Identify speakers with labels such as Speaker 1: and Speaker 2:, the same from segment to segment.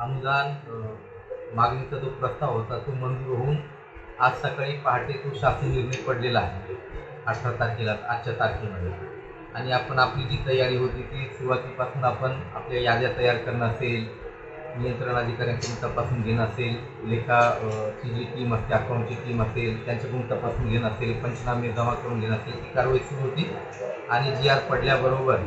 Speaker 1: अनुदान मागणीचा जो प्रस्ताव होता तो मंजूर होऊन आज सकाळी पहाटे तो शासन निर्णय पडलेला आहे. अठरा तारखेला आजच्या तारखेमध्ये. आणि आपण आपली जी तयारी होती ती सुरुवातीपासून आपण आपल्या याद्या तयार करणं असेल नियंत्रण अधिकाऱ्यांकडून तपासून घेणं असेल लेखाची जी टीम असते अकाउंटची टीम असेल त्यांच्याकडून तपासून घेणं असेल पंचनामे जमा करून घेणं असेल ती कारवाई सुरू होती. आणि जी आर पडल्याबरोबर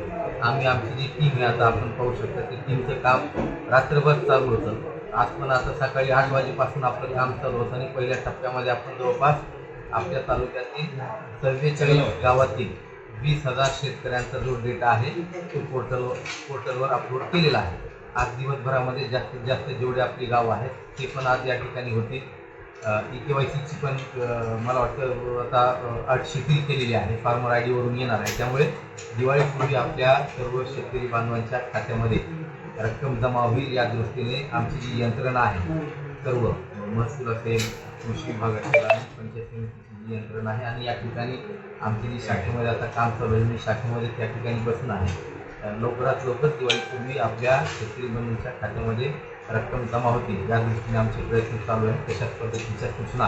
Speaker 1: आम्ही आमची जी टीम आहे आता आपण पाहू शकता ती टीमचं काम रात्रभर चालू होतं. आज पण आता सकाळी आठ वाजेपासून आपलं काम चालू होतं आणि पहिल्या टप्प्यामध्ये आपण जवळपास आपल्या तालुक्यातील चव्वेचाळीस गावातील वीस हजार शेतकऱ्यांचा जो डेटा आहे तो पोर्टलवर पोर्टलवर अपलोड केलेला आहे. आज दिवसभरामध्ये जास्तीत जास्त जेवढे आपली गाव आहेत ते पण आज या ठिकाणी होते. ई के वाय सीची पण मला वाटतं आता अट शिथिल केलेली आहे. फार्मर आय डीवरून येणार आहे. त्यामुळे दिवाळीपूर्वी आपल्या सर्व शेतकरी बांधवांच्या खात्यामध्ये रक्कम जमा होईल या दृष्टीने आमची जी यंत्रणा आहे सर्व महसूल असेल कृषी विभाग असेल आणि पंचायत समितीची जी यंत्रणा आहे आणि या ठिकाणी आमची जी शाखेमध्ये आता काम चालू आहे मी शाखेमध्ये त्या ठिकाणी बसून आहे. लवकरात लवकर दिवाळीपूर्वी आपल्या शेतकरी बंधूंच्या खात्यामध्ये रक्कम जमा होती या दृष्टीने आमचे प्रयत्न चालू आहेत. तशाच पद्धतीच्या सूचना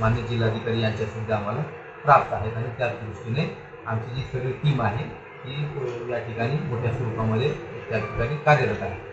Speaker 1: मान्य जिल्हाधिकारी यांच्या सुद्धा आम्हाला प्राप्त आहेत आणि त्याच दृष्टीने आमची जी सगळी टीम आहे ती या ठिकाणी मोठ्या स्वरूपामध्ये त्या ठिकाणी कार्यरत आहे.